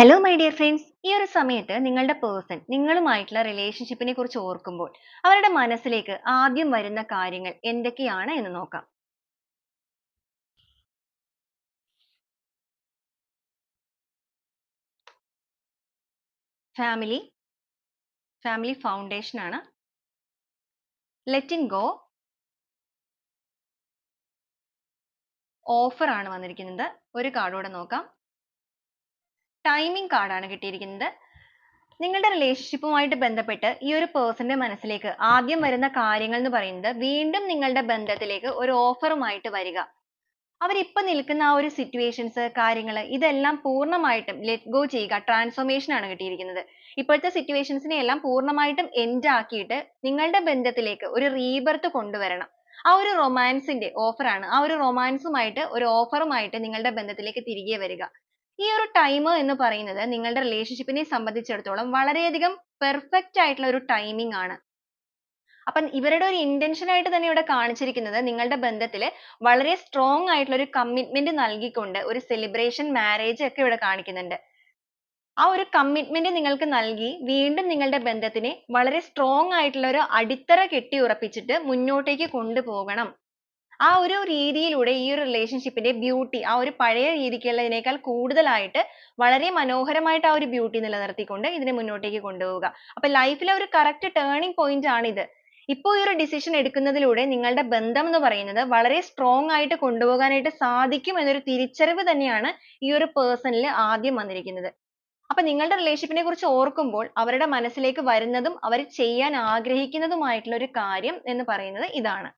Hello my dear friends ഈ ഒരു സമയത്ത് നിങ്ങളുടെ പേഴ്സൺ നിങ്ങളുമായിട്ടുള്ള റിലേഷൻഷിപ്പിനെ കുറിച്ച് ഓർക്കുമ്പോൾ അവരുടെ മനസ്സിലേക്ക് ആദ്യം വരുന്ന കാര്യങ്ങൾ എന്തൊക്കെയാണ് എന്ന് നോക്കാം. ഫാമിലി ഫാമിലി ഫൗണ്ടേഷൻ ആണ്. ലെറ്റിൻ ഗോ ഓഫർ ആണ് വന്നിരിക്കുന്നത്. ഒരു കാർഡോടെ നോക്കാം. ടൈമിംഗ് കാർഡാണ് കിട്ടിയിരിക്കുന്നത്. നിങ്ങളുടെ റിലേഷൻഷിപ്പുമായിട്ട് ബന്ധപ്പെട്ട് ഈ ഒരു പേഴ്സന്റെ മനസ്സിലേക്ക് ആദ്യം വരുന്ന കാര്യങ്ങൾ എന്ന് പറയുന്നത് വീണ്ടും നിങ്ങളുടെ ബന്ധത്തിലേക്ക് ഒരു ഓഫറുമായിട്ട് വരിക. അവരിപ്പം നിൽക്കുന്ന ആ ഒരു സിറ്റുവേഷൻസ് കാര്യങ്ങൾ ഇതെല്ലാം പൂർണമായിട്ടും ലെറ്റ് ഗോ ചെയ്യുക ട്രാൻസ്ഫോർമേഷൻ ആണ് കിട്ടിയിരിക്കുന്നത്. ഇപ്പോഴത്തെ സിറ്റുവേഷൻസിനെ എല്ലാം പൂർണമായിട്ടും എൻഡ് ആക്കിയിട്ട് നിങ്ങളുടെ ബന്ധത്തിലേക്ക് ഒരു റീബർത്ത് കൊണ്ടുവരണം. ആ ഒരു റൊമാൻസിന്റെ ഓഫറാണ് ആ ഒരു റൊമാൻസുമായിട്ട് ഒരു ഓഫറുമായിട്ട് നിങ്ങളുടെ ബന്ധത്തിലേക്ക് തിരികെ വരിക. ഈ ഒരു ടൈം എന്ന് പറയുന്നത് നിങ്ങളുടെ റിലേഷൻഷിപ്പിനെ സംബന്ധിച്ചിടത്തോളം വളരെയധികം പെർഫെക്റ്റ് ആയിട്ടുള്ള ഒരു ടൈമിംഗ് ആണ്. അപ്പം ഇവരുടെ ഒരു ഇന്റൻഷൻ ആയിട്ട് തന്നെ ഇവിടെ കാണിച്ചിരിക്കുന്നത് നിങ്ങളുടെ ബന്ധത്തിൽ വളരെ സ്ട്രോങ് ആയിട്ടുള്ള ഒരു കമ്മിറ്റ്മെന്റ് നൽകിക്കൊണ്ട് ഒരു സെലിബ്രേഷൻ മാരേജ് ഒക്കെ ഇവിടെ കാണിക്കുന്നുണ്ട്. ആ ഒരു കമ്മിറ്റ്മെന്റ് നിങ്ങൾക്ക് നൽകി വീണ്ടും നിങ്ങളുടെ ബന്ധത്തിനെ വളരെ സ്ട്രോങ് ആയിട്ടുള്ള ഒരു അടിത്തറ കെട്ടി ഉറപ്പിച്ചിട്ട് മുന്നോട്ടേക്ക് കൊണ്ടുപോകണം. ആ ഒരു രീതിയിലൂടെ റിലേഷൻഷിപ്പിന്റെ ബ്യൂട്ടി ആ ഒരു പഴയ രീതിക്കുള്ളതിനേക്കാൾ കൂടുതലായിട്ട് വളരെ മനോഹരമായിട്ട് ആ ഒരു ബ്യൂട്ടി നിലനിർത്തിക്കൊണ്ട് ഇതിനെ മുന്നോട്ടേക്ക് കൊണ്ടുപോവുക. അപ്പൊ ലൈഫിലെ ഒരു കറക്റ്റ് ടേണിംഗ് പോയിന്റ് ആണിത്. ഇപ്പോൾ ഈ ഒരു ഡിസിഷൻ എടുക്കുന്നതിലൂടെ നിങ്ങളുടെ ബന്ധം എന്ന് പറയുന്നത് വളരെ സ്ട്രോങ് ആയിട്ട് കൊണ്ടുപോകാനായിട്ട് സാധിക്കും എന്നൊരു തിരിച്ചറിവ് തന്നെയാണ് ഈ ഒരു പേഴ്സണിൽ ആദ്യം വന്നിരിക്കുന്നത്. അപ്പൊ നിങ്ങളുടെ റിലേഷൻഷിപ്പിനെ കുറിച്ച് ഓർക്കുമ്പോൾ അവരുടെ മനസ്സിലേക്ക് വരുന്നതും അവർ ചെയ്യാൻ ആഗ്രഹിക്കുന്നതുമായിട്ടുള്ള ഒരു കാര്യം എന്ന് പറയുന്നത് ഇതാണ്.